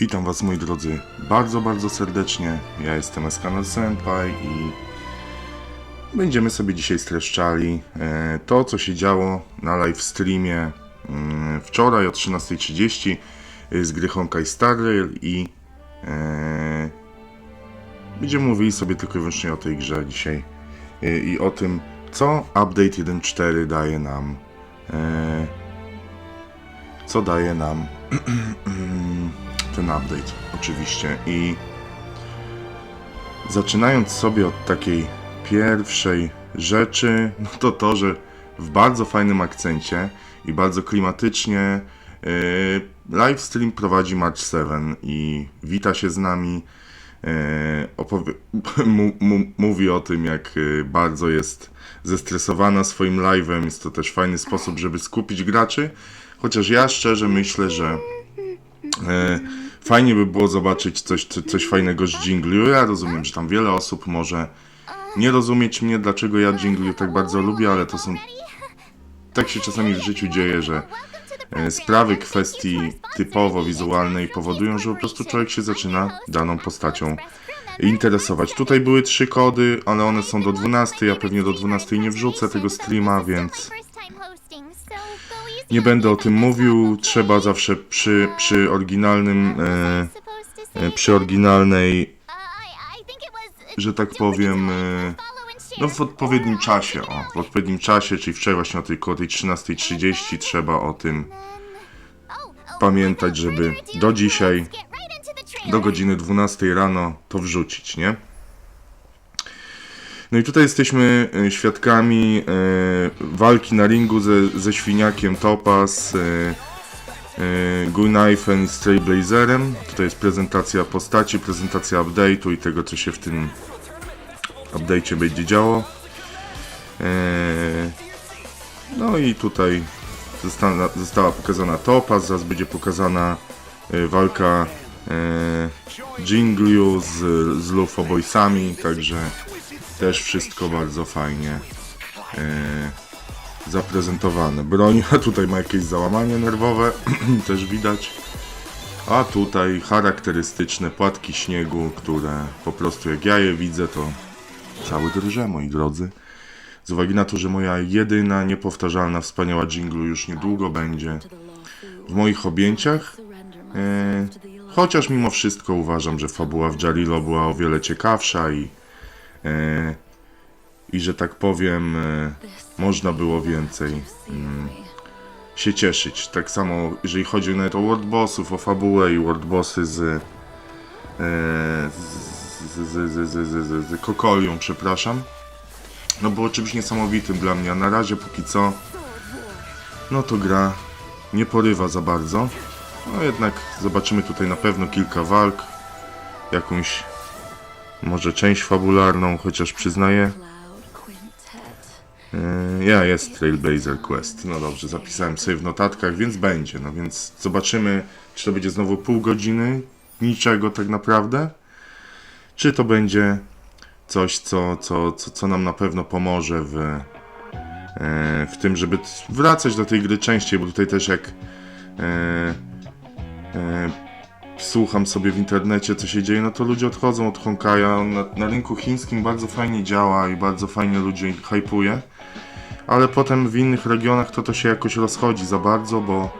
Witam Was moi drodzy bardzo, bardzo serdecznie. Ja jestem Eskanal Senpai i będziemy sobie dzisiaj streszczali e, to, co się działo na live streamie mm, wczoraj o 13.30 z gry Honkai Star Rail i e, będziemy mówili sobie tylko i wyłącznie o tej grze dzisiaj e, i o tym, co update 1.4 daje nam. E, co daje nam ten update, oczywiście. I zaczynając sobie od takiej pierwszej rzeczy, no to to, że w bardzo fajnym akcencie i bardzo klimatycznie yy, live stream prowadzi March 7 i wita się z nami. Yy, mówi o tym, jak yy, bardzo jest zestresowana swoim live'em. Jest to też fajny sposób, żeby skupić graczy. Chociaż ja szczerze myślę, że E, Fajnie by było zobaczyć coś, co- coś fajnego z Jingliu. Ja rozumiem, że tam wiele osób może nie rozumieć mnie, dlaczego ja Jingliu tak bardzo lubię, ale to są. Tak się czasami w życiu dzieje, że e, sprawy kwestii typowo wizualnej powodują, że po prostu człowiek się zaczyna daną postacią interesować. Tutaj były trzy kody, ale one są do 12. Ja pewnie do 12 nie wrzucę tego streama, więc nie będę o tym mówił. Trzeba zawsze przy, przy oryginalnym, e, e, przy oryginalnej, że tak powiem, e, no w odpowiednim czasie, o, w odpowiednim czasie, czyli wczoraj właśnie o tej koło tej 13.30 trzeba o tym pamiętać, żeby do dzisiaj, do godziny 12 rano to wrzucić, nie? No i tutaj jesteśmy e, świadkami e, walki na ringu ze, ze świniakiem Topaz, e, Gunnifem i Strayblazerem. Tutaj jest prezentacja postaci, prezentacja update'u i tego, co się w tym update'cie będzie działo. No i tutaj została, została pokazana Topaz, zaraz będzie pokazana walka Jingliu z, z Lufo Boysami, także też wszystko bardzo fajnie e, zaprezentowane. Broń, a tutaj ma jakieś załamanie nerwowe, też widać. A tutaj charakterystyczne płatki śniegu, które po prostu jak ja je widzę, to cały drże, moi drodzy. Z uwagi na to, że moja jedyna, niepowtarzalna, wspaniała jinglu już niedługo będzie w moich objęciach. E, chociaż mimo wszystko uważam, że fabuła w Jarilo była o wiele ciekawsza i i że tak powiem, e, można było więcej mm, się cieszyć. Tak samo, jeżeli chodzi nawet o World Bossów, o fabułę i World Bossy z, e, z, z, z, z, z, z Kokolią, przepraszam. No było czymś niesamowitym dla mnie, a na razie póki co, no to gra nie porywa za bardzo. No jednak zobaczymy tutaj na pewno kilka walk, jakąś może część fabularną, chociaż przyznaję, E, Ja jest Trailblazer Quest. No dobrze, zapisałem sobie w notatkach, więc będzie. No więc zobaczymy, czy to będzie znowu pół godziny niczego tak naprawdę, czy to będzie coś, co, co, co, co nam na pewno pomoże w, e, w tym, żeby wracać do tej gry częściej, bo tutaj też jak e, słucham sobie w internecie, co się dzieje, no to ludzie odchodzą od Honkaja. On na, na rynku chińskim bardzo fajnie działa i bardzo fajnie ludzi hypuje. Ale potem w innych regionach to to się jakoś rozchodzi za bardzo, bo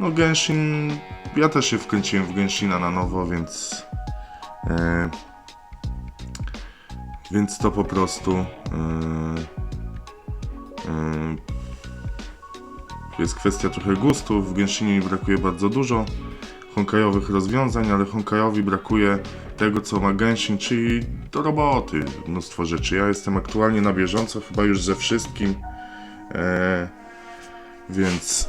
no Genshin, ja też się wkręciłem w Genshina na nowo, więc e, więc to po prostu e, e, jest kwestia trochę gustu, w Genshinie mi brakuje bardzo dużo honkajowych rozwiązań, ale Honkajowi brakuje tego, co ma Genshin, czyli do roboty, mnóstwo rzeczy. Ja jestem aktualnie na bieżąco, chyba już ze wszystkim, e, więc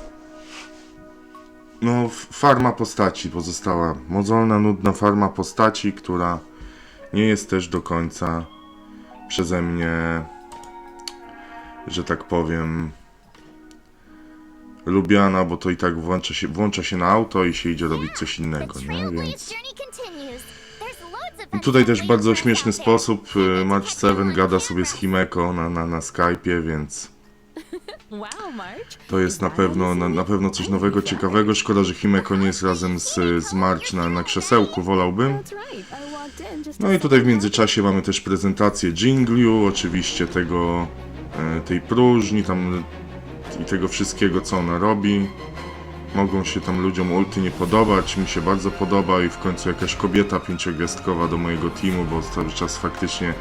no, farma postaci pozostała. Mozolna, nudna farma postaci, która nie jest też do końca przeze mnie, że tak powiem, lubiana, bo to i tak włącza się, włącza się na auto i się idzie robić coś innego, nie? Więc tutaj też bardzo śmieszny sposób y, Match 7 gada sobie z Himeko na, na, na Skype'ie, więc March. To jest na pewno, na, na pewno coś nowego, ciekawego. Szkoda, że Himeko nie jest razem z, z March na, na krzesełku, wolałbym. No i tutaj w międzyczasie mamy też prezentację Jingliu, oczywiście tego, e, tej próżni tam i tego wszystkiego, co ona robi. Mogą się tam ludziom ulty nie podobać, mi się bardzo podoba i w końcu jakaś kobieta pięciogwiazdkowa do mojego teamu, bo cały czas faktycznie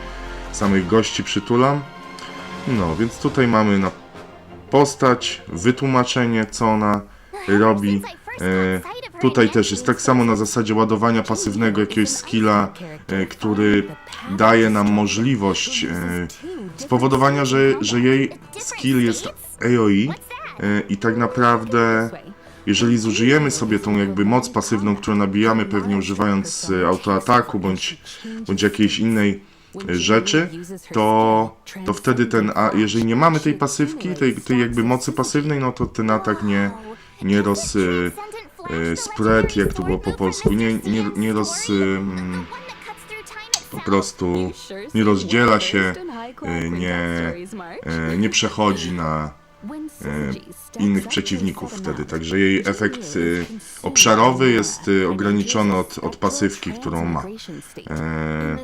samych gości przytulam. No, więc tutaj mamy na postać, wytłumaczenie, co ona robi. E, tutaj też jest tak samo na zasadzie ładowania pasywnego jakiegoś skilla, e, który daje nam możliwość e, spowodowania, że, że jej skill jest AOE e, i tak naprawdę jeżeli zużyjemy sobie tą jakby moc pasywną, którą nabijamy pewnie używając e, autoataku bądź, bądź jakiejś innej e, rzeczy, to, to wtedy ten, a jeżeli nie mamy tej pasywki, tej, tej jakby mocy pasywnej, no to ten atak nie, nie roz... e, e, spread, jak to było po polsku, nie, nie, nie roz... em, po prostu nie rozdziela się, nie, nie przechodzi na innych przeciwników wtedy, także jej efekt e, obszarowy jest e, ograniczony od, od pasywki, którą ma. E,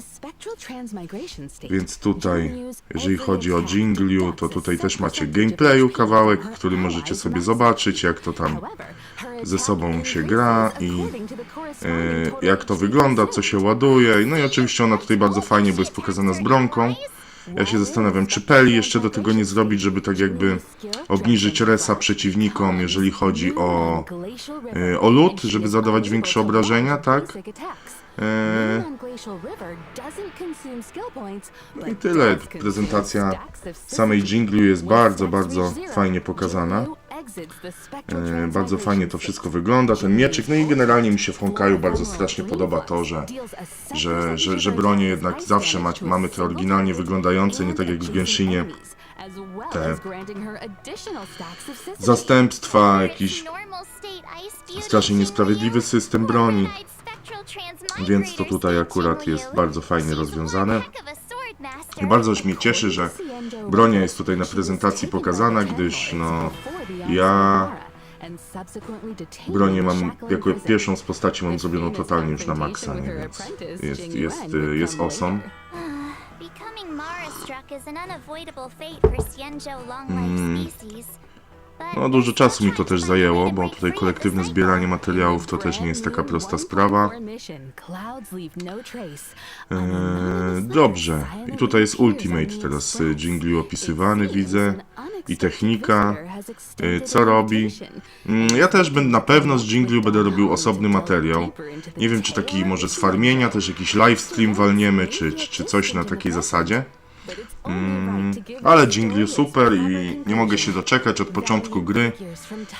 więc tutaj, jeżeli chodzi o Jingliu, to tutaj też macie gameplayu kawałek, który możecie sobie zobaczyć, jak to tam ze sobą się gra i e, jak to wygląda, co się ładuje. No i oczywiście ona tutaj bardzo fajnie, bo jest pokazana z bronką. Ja się zastanawiam, czy Peli jeszcze do tego nie zrobić, żeby tak jakby obniżyć resa przeciwnikom, jeżeli chodzi o, e, o lód, żeby zadawać większe obrażenia, tak? No i tyle. Prezentacja samej Jinglu jest bardzo, bardzo fajnie pokazana. E, bardzo fajnie to wszystko wygląda, ten mieczyk, no i generalnie mi się w Honkaju bardzo strasznie podoba to, że, że, że, że bronie jednak zawsze ma, mamy te oryginalnie wyglądające, nie tak jak w Genshinie, te zastępstwa, jakiś strasznie niesprawiedliwy system broni, więc to tutaj akurat jest bardzo fajnie rozwiązane. I bardzo już mnie cieszy, że bronia jest tutaj na prezentacji pokazana, gdyż no ja bronię mam jako pierwszą z postaci mam zrobioną totalnie już na maksa, nie? więc jest, jest, y, jest awesome. Species. But No dużo czasu mi to też zajęło, bo tutaj kolektywne zbieranie materiałów to też nie jest taka prosta sprawa. Eee, dobrze, i tutaj jest Ultimate teraz y, Jingli opisywany, widzę, i technika, y, co robi. Mm, Ja też będę na pewno z Jingliu będę robił osobny materiał. Nie wiem, czy taki może z farmienia, też jakiś livestream walniemy, czy, czy, czy coś na takiej zasadzie. Mm, ale Jingliu super i nie mogę się doczekać od początku gry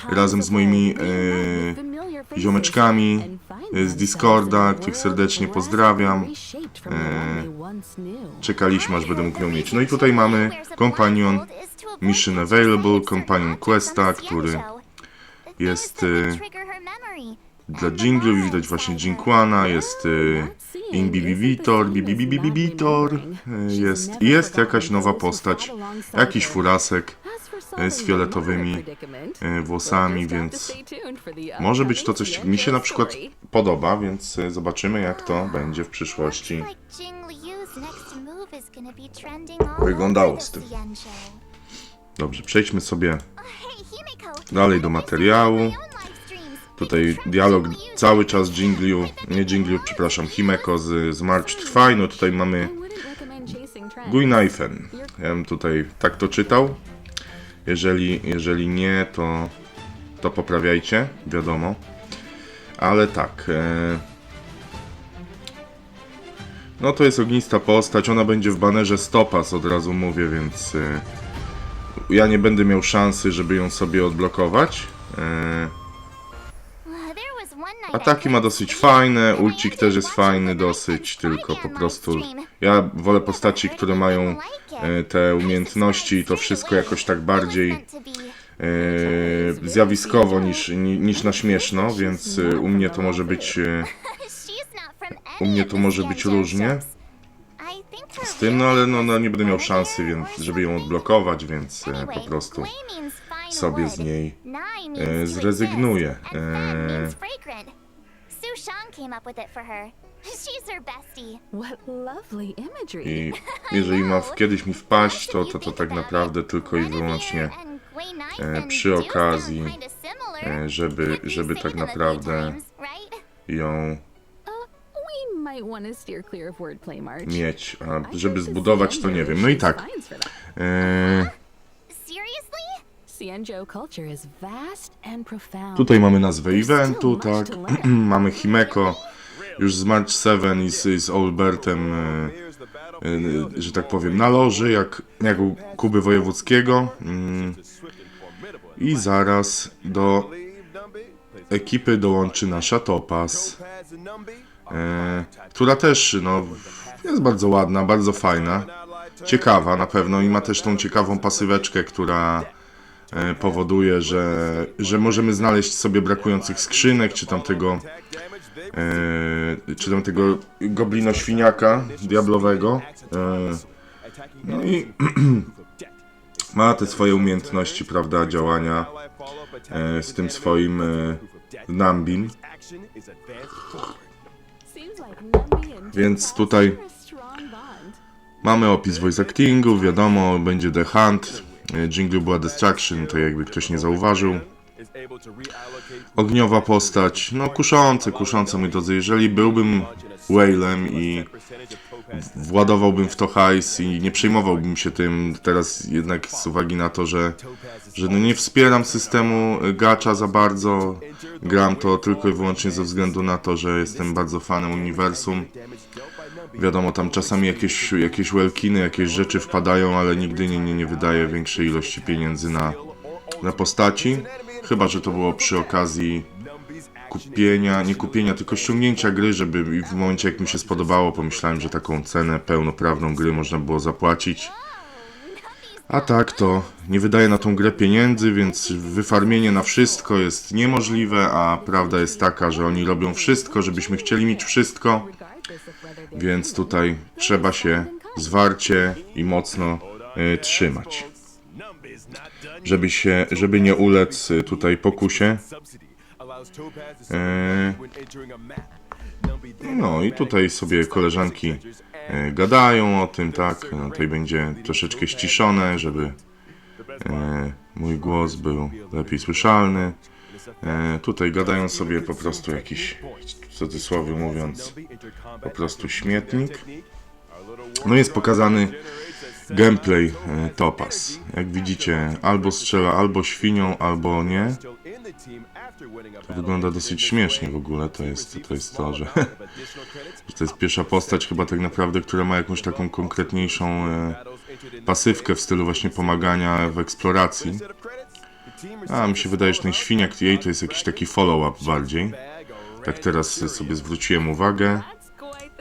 razem z moimi e, ziomeczkami z Discorda, których serdecznie pozdrawiam. E, czekaliśmy aż będę mógł ją mieć. No i tutaj mamy Companion Mission Available, Companion Questa, który jest e, dla Jinglu i widać właśnie Jinkwana, jest e, Imbibibitor, Bibibibibitor, jest, jest jakaś nowa postać, jakiś furasek e, z fioletowymi e, włosami, więc może być to coś, mi się na przykład podoba, więc e, zobaczymy jak to będzie w przyszłości. Wyglądało z tym. Dobrze, przejdźmy sobie dalej do materiału. Tutaj dialog cały czas Jingliu, nie Jingliu, przepraszam, Himeko z, z March trwa no tutaj mamy Guinaifen. Ja bym tutaj tak to czytał. Jeżeli, jeżeli nie, to, to poprawiajcie, wiadomo. Ale tak. E... No to jest ognista postać, ona będzie w banerze Stopas, od razu mówię, więc e... ja nie będę miał szansy, żeby ją sobie odblokować. E... Ataki ma dosyć fajne, ulcik też jest fajny dosyć, tylko po prostu ja wolę postaci, które mają e, te umiejętności i to wszystko jakoś tak bardziej e, zjawiskowo niż, ni- niż na śmieszno, więc e, u mnie to może być u mnie to może być różnie. z tym, no ale no, no nie będę miał szansy, więc żeby ją odblokować, więc po prostu sobie z niej zrezygnuję. Came up with it for her. She's her bestie. What lovely imagery. I jeżeli ma w, kiedyś mi wpaść, to, to, to tak naprawdę tylko i wyłącznie e, przy okazji, e, żeby, żeby tak naprawdę ją Uh, we might want to steer clear of wordplay, Marge. mieć, a żeby zbudować to nie wiem. No i tak, e, tutaj mamy nazwę eventu, tak, mamy Himeko, już z March 7 i z, z Olbertem, e, e, że tak powiem, na loży, jak, jak u Kuby Wojewódzkiego. Mm, I zaraz do ekipy dołączy nasza Topaz, e, która też no, jest bardzo ładna, bardzo fajna, ciekawa na pewno i ma też tą ciekawą pasyweczkę, która powoduje, że, że możemy znaleźć sobie brakujących skrzynek, czy tam tego, e, czy tam tego goblino-świniaka diablowego. E, no i ma te swoje umiejętności, prawda, działania e, z tym swoim e, Nambin. Więc tutaj mamy opis voice actingu, wiadomo, będzie The Hunt, e, Jingle była Destruction, to jakby ktoś nie zauważył. Ogniowa postać, no kuszące, kuszące moi drodzy, jeżeli byłbym Whalem i władowałbym w to hajs i nie przejmowałbym się tym, teraz jednak z uwagi na to, że, że no nie wspieram systemu gacza za bardzo, gram to tylko i wyłącznie ze względu na to, że jestem bardzo fanem uniwersum. Wiadomo, tam czasami jakieś, jakieś welkiny, jakieś rzeczy wpadają, ale nigdy nie, nie, nie wydaję większej ilości pieniędzy na, na postaci. Chyba, że to było przy okazji kupienia, nie kupienia, tylko ściągnięcia gry, żeby w momencie jak mi się spodobało, pomyślałem, że taką cenę pełnoprawną gry można było zapłacić. A tak to nie wydaję na tą grę pieniędzy, więc wyfarmienie na wszystko jest niemożliwe, a prawda jest taka, że oni robią wszystko, żebyśmy chcieli mieć wszystko, Więc tutaj trzeba się zwarcie i mocno y, trzymać. Żeby się, żeby nie ulec y, tutaj pokusie. E, No i tutaj sobie koleżanki e, gadają o tym, tak. No, tutaj będzie troszeczkę ściszone, żeby e, mój głos był lepiej słyszalny. E, tutaj gadają sobie po prostu jakiś, w cudzysłowie mówiąc, po prostu śmietnik. No jest pokazany gameplay e, Topaz. Jak widzicie, albo strzela albo świnią, albo nie. To wygląda dosyć śmiesznie w ogóle, to jest to, jest to że, że to jest pierwsza postać chyba tak naprawdę, która ma jakąś taką konkretniejszą e, pasywkę w stylu właśnie pomagania w eksploracji. A, mi się wydaje, że ten świniak jej to jest jakiś taki follow-up bardziej. Tak teraz sobie zwróciłem uwagę,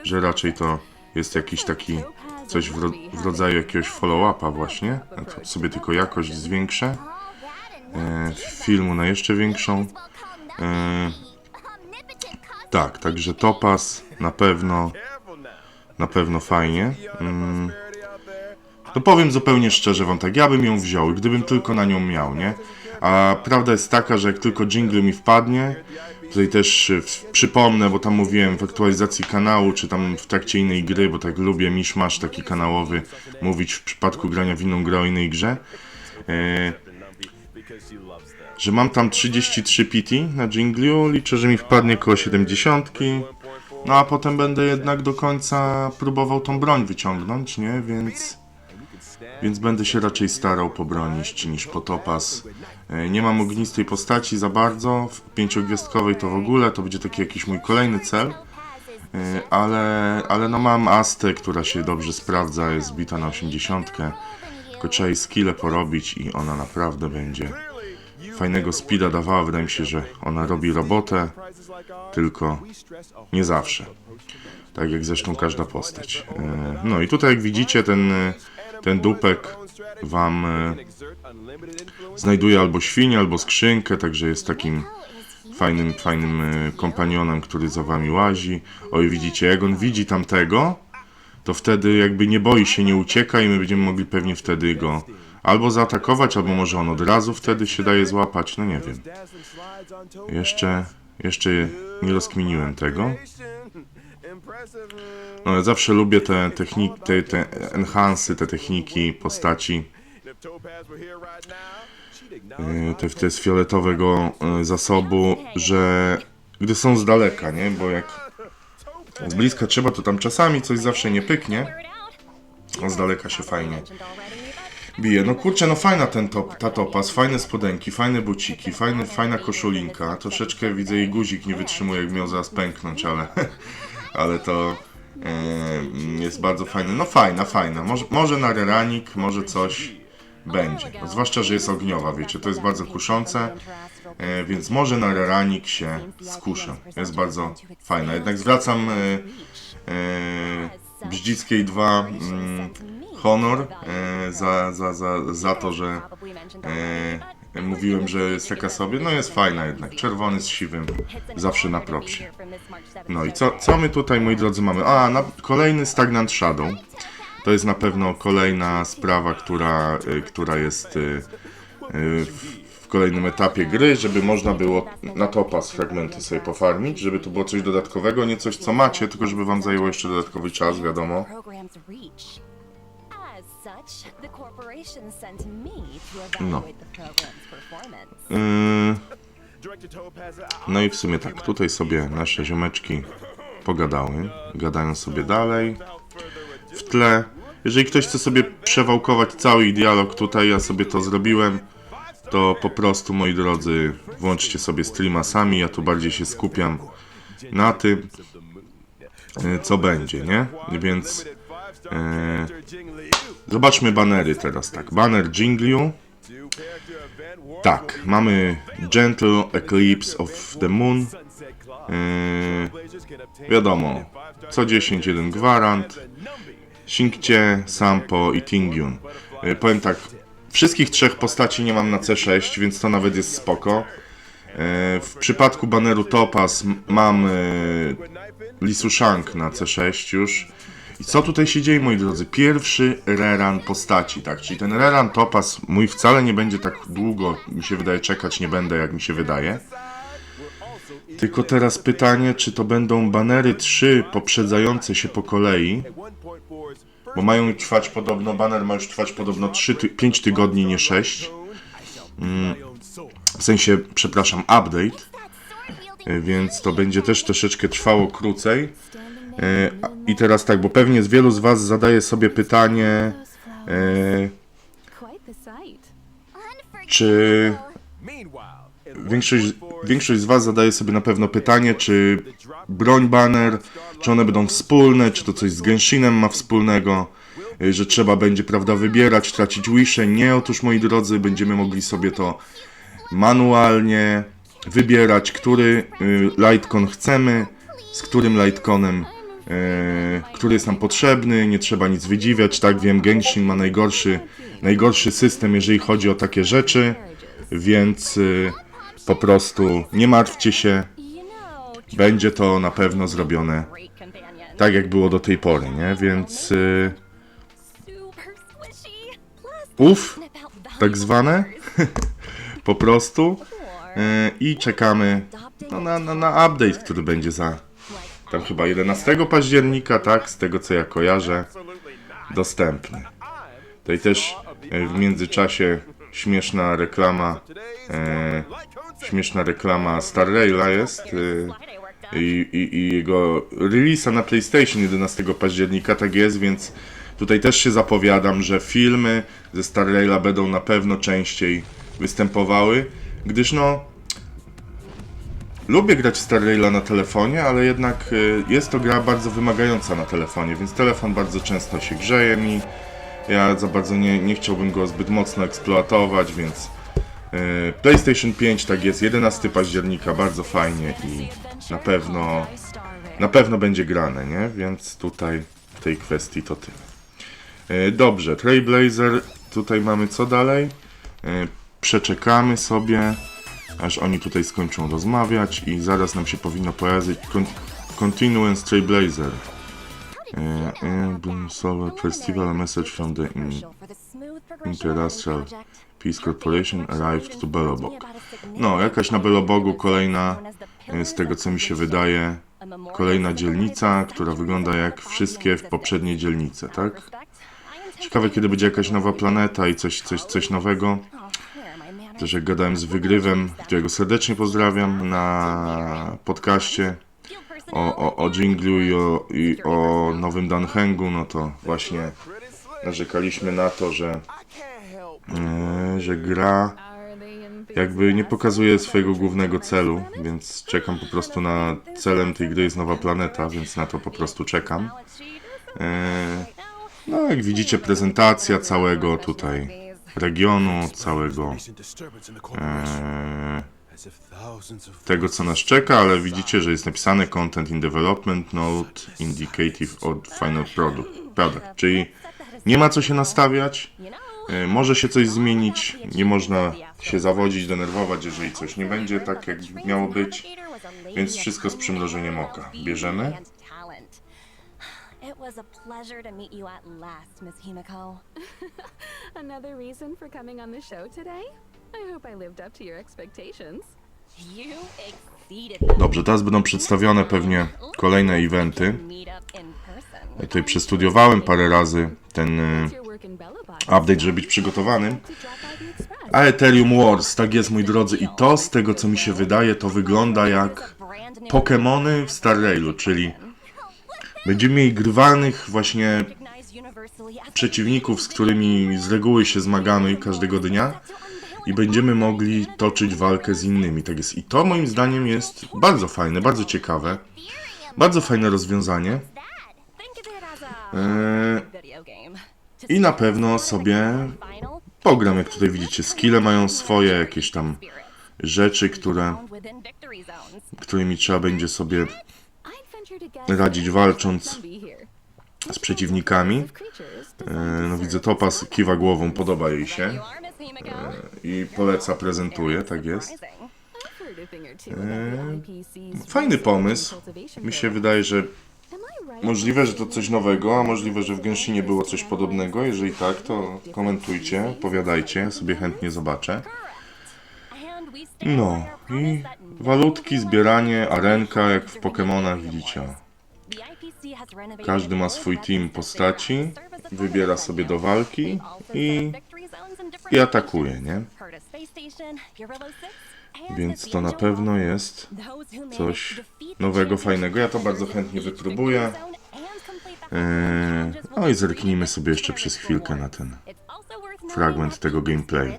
że raczej to jest jakiś taki coś w, ro w rodzaju jakiegoś follow-upa właśnie. To sobie tylko jakość zwiększę. E, filmu na jeszcze większą. E, tak, także Topaz na pewno, na pewno fajnie. Mm. No powiem zupełnie szczerze wam tak, ja bym ją wziął, gdybym tylko na nią miał, nie? A prawda jest taka, że jak tylko jingle mi wpadnie, tutaj też e, przypomnę, bo tam mówiłem w aktualizacji kanału, czy tam w trakcie innej gry, bo tak lubię miszmasz taki kanałowy mówić w przypadku grania w inną grę o innej grze. E, że mam tam 33 PT na jinglu, liczę, że mi wpadnie koło 70. No a potem będę jednak do końca próbował tą broń wyciągnąć, nie? Więc, więc będę się raczej starał pobronić niż potopas. E, Nie mam ognistej postaci za bardzo, w pięciogwiazdkowej to w ogóle, to będzie taki jakiś mój kolejny cel. E, Ale, ale no mam Astę, która się dobrze sprawdza, jest zbita na 80. Tylko trzeba jej skille porobić i ona naprawdę będzie fajnego speeda dawała. Wydaje mi się, że ona robi robotę, tylko nie zawsze. Tak jak zresztą każda postać. E, No i tutaj jak widzicie ten, e, ten dupek wam e, znajduje albo świnię, albo skrzynkę, także jest takim fajnym, fajnym e, kompanionem, który za wami łazi. Oj, widzicie, jak on widzi tamtego, to wtedy jakby nie boi się, nie ucieka i my będziemy mogli pewnie wtedy go albo zaatakować, albo może on od razu wtedy się daje złapać, no nie wiem. Jeszcze, jeszcze nie rozkminiłem tego. No, zawsze lubię te techniki, te, te enhansy, te techniki postaci. Yy, Te, te z fioletowego yy, zasobu, że gdy są z daleka, nie? Bo jak z bliska trzeba, to tam czasami coś zawsze nie pyknie, a z daleka się fajnie bije. No kurczę, no fajna ten top, ta topas, fajne spodenki, fajne buciki, fajny, fajna koszulinka. Troszeczkę widzę jej guzik nie wytrzymuje, jak miał zaraz pęknąć, ale, ale to e, jest bardzo fajne. No fajna, fajna. Może, może na reranik, może coś będzie. No, zwłaszcza, że jest ogniowa, wiecie, to jest bardzo kuszące, e, więc może na reranik się skuszę. Jest bardzo fajna. Jednak zwracam e, e, Brzdzickiej 2 mm, honor e, za, za, za, za to, że e, mówiłem, że jest taka sobie. No jest fajna jednak. Czerwony z siwym. Zawsze na propsie. No i co, co my tutaj, moi drodzy, mamy? A, na, kolejny Stagnant Shadow. To jest na pewno kolejna sprawa, która, e, która jest e, e, w, w kolejnym etapie gry, żeby można było na topas fragmenty sobie pofarmić, żeby to było coś dodatkowego, nie coś co macie, tylko żeby wam zajęło jeszcze dodatkowy czas, wiadomo. No. evaluate the program's performance. Yy, No i w sumie tak, tutaj sobie nasze ziomeczki pogadały, gadają sobie dalej. W tle, jeżeli ktoś chce sobie przewałkować cały dialog tutaj, ja sobie to zrobiłem, to po prostu, moi drodzy, włączcie sobie streama sami, ja tu bardziej się skupiam na tym, yy, co będzie, nie? Więc yy, zobaczmy banery teraz, tak. Baner Jingliu. Tak, mamy Gentle Eclipse of the Moon. Yy, wiadomo, co 10 jeden gwarant. Shinkcie, Sampo i Tingyun. Yy, powiem tak, wszystkich trzech postaci nie mam na C6, więc to nawet jest spoko. Yy, w przypadku baneru Topaz mam yy, Lisushang na C6 już. I co tutaj się dzieje, moi drodzy? Pierwszy reran postaci, tak? Czyli ten reran Topaz mój wcale nie będzie tak długo, mi się wydaje, czekać nie będę, jak mi się wydaje. Tylko teraz pytanie, czy to będą banery 3 poprzedzające się po kolei, bo mają trwać podobno, baner ma już trwać podobno 3, ty, 5 tygodni, nie 6. Mm, w sensie, przepraszam, update, y, więc to będzie też troszeczkę trwało krócej. E, I teraz tak, bo pewnie wielu z Was zadaje sobie pytanie, e, czy większość, większość z Was zadaje sobie na pewno pytanie, czy broń banner, czy one będą wspólne, czy to coś z Genshinem ma wspólnego, e, że trzeba będzie, prawda, wybierać, tracić wisze. Nie, otóż moi drodzy, będziemy mogli sobie to manualnie wybierać, który y, lightcon chcemy, z którym lightconem, e, który jest nam potrzebny, nie trzeba nic wydziwiać, tak wiem, Genshin ma najgorszy, najgorszy system, jeżeli chodzi o takie rzeczy, więc y, po prostu nie martwcie się, będzie to na pewno zrobione tak, jak było do tej pory, nie? Więc y, Super squishy. Plus, uf, about tak zwane, po prostu, i czekamy no, na, na, na update, który będzie za tam chyba 11 października, tak, z tego co ja kojarzę, dostępny. Tutaj też e, w międzyczasie śmieszna reklama, e, śmieszna reklama Star Raila jest e, i, i, i jego releasa na PlayStation 11 października, tak jest, więc tutaj też się zapowiadam, że filmy ze Star Raila będą na pewno częściej występowały, gdyż no Lubię grać w Star Raila na telefonie, ale jednak y, jest to gra bardzo wymagająca na telefonie, więc telefon bardzo często się grzeje mi. Ja za bardzo nie, nie chciałbym go zbyt mocno eksploatować, więc y, PlayStation 5 tak jest, 11 października, bardzo fajnie i na pewno, na pewno będzie grane, nie? Więc tutaj w tej kwestii to tyle. Y, Dobrze, Trailblazer, tutaj mamy co dalej? Przeczekamy sobie aż oni tutaj skończą rozmawiać i zaraz nam się powinno pojawić con Continuance Trailblazer. Album Solar Festival, message from the in, Interastral Peace Corporation arrived to Belobog. No, jakaś na Belobogu kolejna, e, z tego co mi się wydaje, kolejna dzielnica, która wygląda jak wszystkie w poprzedniej dzielnice, tak? Ciekawe, kiedy będzie jakaś nowa planeta i coś, coś, coś nowego. Też jak gadałem z Wygrywem, którego serdecznie pozdrawiam na podcaście o, o, o i o, i o nowym Danhengu, no to właśnie narzekaliśmy na to, że, e, że gra jakby nie pokazuje swojego głównego celu, więc czekam po prostu na celem tej gry jest nowa planeta, więc na to po prostu czekam. E, no jak widzicie prezentacja całego tutaj regionu, całego e, tego co nas czeka, ale widzicie, że jest napisane Content in Development Note Indicative of Final Product, product czyli nie ma co się nastawiać, e, może się coś zmienić, nie można się zawodzić, denerwować, jeżeli coś nie będzie tak jak miało być, więc wszystko z przymrożeniem oka. Bierzemy. Was a pleasure to meet you at last, Miss Himiko. Another reason for coming on the show today? I hope I lived up to your expectations. You exceeded them. Dobrze, teraz będą przedstawione pewnie kolejne eventy. Ja tutaj przestudiowałem parę razy ten e, update, żeby być przygotowanym. A Ethereum Wars, tak jest moi drodzy, i to z tego co mi się wydaje, to wygląda jak Pokémony w Star Railu, czyli będziemy mieli grywalnych właśnie przeciwników, z którymi z reguły się zmagamy każdego dnia i będziemy mogli toczyć walkę z innymi. Tak jest. I to moim zdaniem jest bardzo fajne, bardzo ciekawe, bardzo fajne rozwiązanie. Eee, I na pewno sobie pogram, jak tutaj widzicie, skille mają swoje jakieś tam rzeczy, które, którymi trzeba będzie sobie radzić walcząc z przeciwnikami. E, No widzę Topas kiwa głową, podoba jej się Himiko. i poleca, prezentuje, tak jest. Eee, Fajny pomysł. Mi się wydaje, że możliwe, że to coś nowego, a możliwe, że w Gęścinie było coś podobnego. Jeżeli tak, to komentujcie, opowiadajcie, sobie chętnie zobaczę. No i walutki, zbieranie, arenka, jak w Pokemonach widzicie. Każdy ma swój team postaci, wybiera sobie do walki i, i atakuje, nie? Więc to na pewno jest coś nowego, fajnego. Ja to bardzo chętnie wypróbuję. Eee, no i zerknijmy sobie jeszcze przez chwilkę na ten fragment tego gameplay.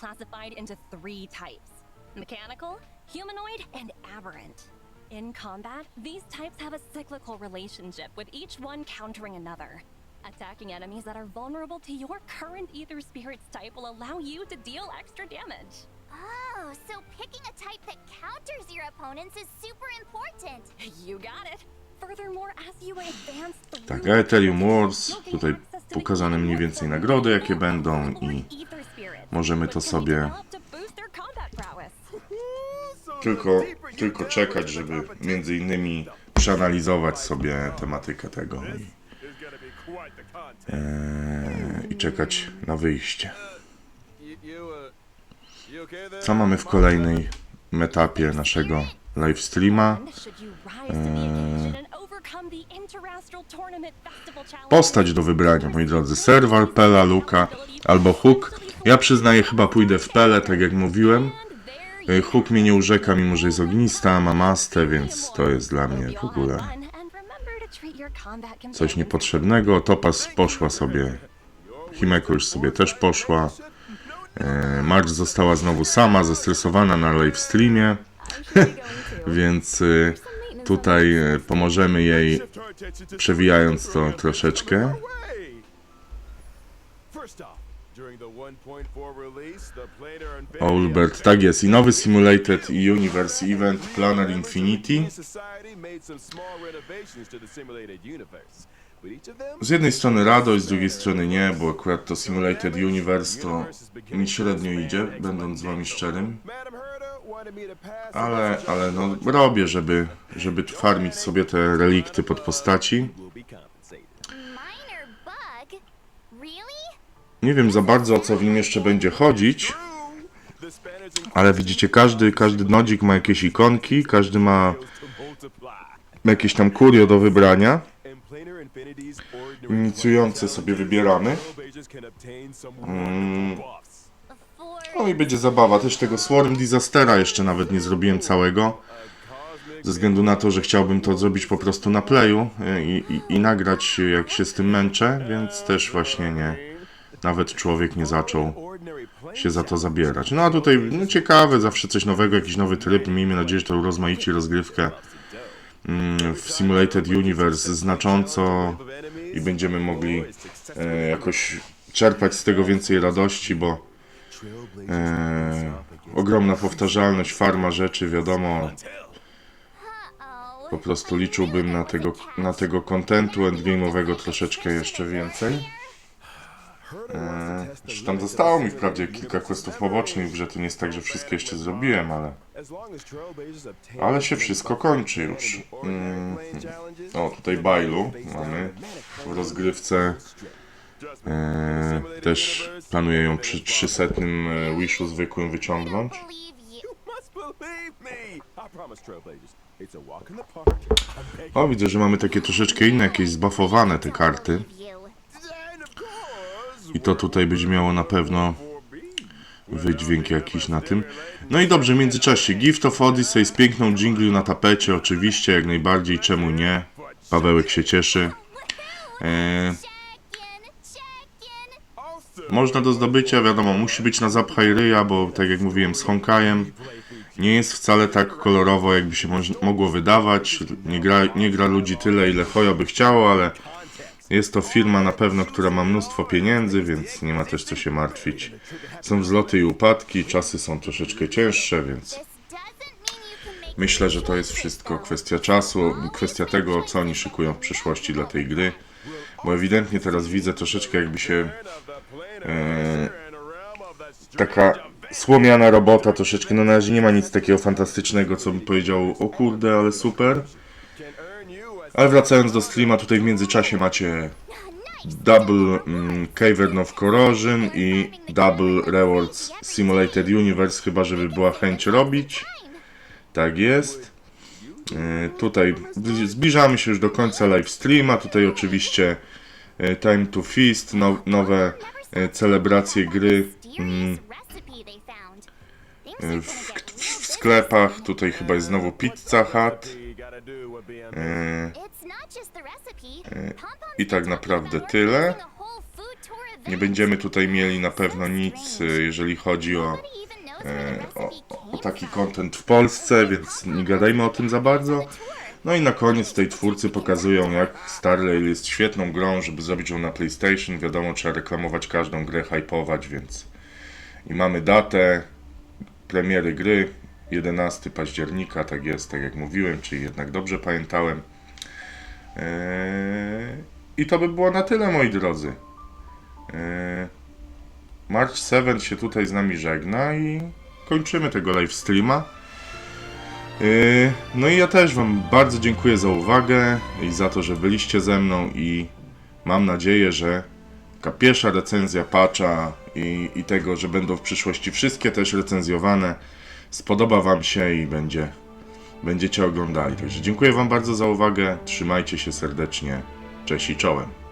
Both allied and enemy alike are classified into three types mechanical, humanoid, and aberrant. In combat, these types have a cyclical relationship, with each one countering another. Attacking enemies that are vulnerable to your current Ether Spirit's type will allow you to deal extra damage. Oh, so picking a type that counters your opponents is super important. You got it! Furthermore, as you advance through Tak, a Ethereum Wars, you'll tutaj the pokazane mniej więcej nagrody, jakie będą i Ether Spirits, możemy to sobie tylko, tylko czekać, żeby między innymi przeanalizować sobie tematykę tego i, eee, i czekać na wyjście. Co mamy w kolejnej etapie naszego live streama? Challenge? Postać do wybrania, moi drodzy. Serwal, Pela, Luka albo Hook. Ja przyznaję, chyba pójdę w Pelę, tak jak mówiłem. E, Hook mnie nie urzeka, mimo że jest ognista, ma mastę, więc to jest dla mnie w ogóle coś niepotrzebnego. Topas poszła sobie, Himeko już sobie też poszła. E, Marge została znowu sama, zestresowana na live streamie, więc e, tutaj pomożemy jej, przewijając to troszeczkę. Olbert, tak jest, i nowy Simulated Universe Event Planner Infinity. Z jednej strony radość, z drugiej strony nie, bo akurat to Simulated Universe to mi średnio idzie, będąc z wami szczerym. Ale, ale no robię, żeby, żeby farmić sobie te relikty pod postaci. Nie wiem za bardzo o co w nim jeszcze będzie chodzić, ale widzicie, każdy, każdy nodzik ma jakieś ikonki, każdy ma jakieś tam kurio do wybrania. Inicjujące sobie wybieramy. Mm. No i będzie zabawa. Też tego Swarm Disastera jeszcze nawet nie zrobiłem całego. Ze względu na to, że chciałbym to zrobić po prostu na playu y, i, i, i nagrać jak się z tym męczę, więc też właśnie nie. Nawet człowiek nie zaczął się za to zabierać. No a tutaj no, ciekawe, zawsze coś nowego, jakiś nowy tryb. Miejmy nadzieję, że to urozmaici rozgrywkę mm, w Simulated Universe znacząco i będziemy mogli e, jakoś czerpać z tego więcej radości, bo e, ogromna powtarzalność, farma rzeczy, wiadomo, po prostu liczyłbym na tego, na tego kontentu endgame'owego troszeczkę jeszcze więcej. E, już tam zostało mi wprawdzie kilka questów pobocznych, że to nie jest tak, że wszystkie jeszcze zrobiłem, ale, ale się wszystko kończy już. Mm, o, tutaj Bailu mamy w rozgrywce. E, też planuję ją przy 300 e, Wishu zwykłym wyciągnąć. O, widzę, że mamy takie troszeczkę inne, jakieś zbuffowane te karty. you. and of course, I to tutaj będzie miało na pewno wydźwięk jakiś na tym. No i dobrze, w międzyczasie Gift of Odyssey z piękną dżinglią na tapecie, oczywiście, jak najbardziej, czemu nie? Pawełek się cieszy. E. Awesome. można do zdobycia, wiadomo, musi być na zapchaj ryja, bo tak jak mówiłem z Honkajem, nie jest wcale tak kolorowo, jakby się mogło wydawać. Nie gra, nie gra ludzi tyle, ile Hojo by chciało, ale jest to firma na pewno, która ma mnóstwo pieniędzy, więc nie ma też co się martwić. Są wzloty i upadki, czasy są troszeczkę cięższe, więc myślę, że to jest wszystko kwestia czasu kwestia tego, co oni szykują w przyszłości dla tej gry. Bo ewidentnie teraz widzę troszeczkę jakby się e, taka słomiana robota troszeczkę, no na razie nie ma nic takiego fantastycznego, co bym powiedział, o kurde, ale super. Ale wracając do streama, tutaj w międzyczasie macie Double mm, Cavern of Corrosion i Double Rewards Simulated Universe, chyba żeby była chęć robić. Tak jest. E, Tutaj zbli- zbliżamy się już do końca live streama. Tutaj oczywiście e, Time to Feast, now, nowe e, celebracje gry mm, w, w sklepach. Tutaj chyba jest znowu Pizza Hut. Recipe. Pom-Pom's I tak naprawdę tyle. Nie będziemy tutaj mieli na pewno nic, e, jeżeli chodzi o, e, o, o taki content w Polsce, więc nie gadajmy o tym za bardzo. No i na koniec tej twórcy pokazują, jak Starrail jest świetną grą, żeby zrobić ją na PlayStation. Wiadomo, trzeba reklamować każdą grę, hypować, więc. I mamy datę premiery gry 11 października, tak jest, tak jak mówiłem, czyli jednak dobrze pamiętałem. Eee, I to by było na tyle, moi drodzy. Eee, March 7 się tutaj z nami żegna i kończymy tego live streama. Yy, No i ja też Wam bardzo dziękuję za uwagę i za to, że byliście ze mną i mam nadzieję, że taka pierwsza recenzja patcha i, i tego, że będą w przyszłości wszystkie też recenzjowane, spodoba Wam się i będzie, będziecie oglądali. Także dziękuję Wam bardzo za uwagę, trzymajcie się serdecznie, cześć i czołem.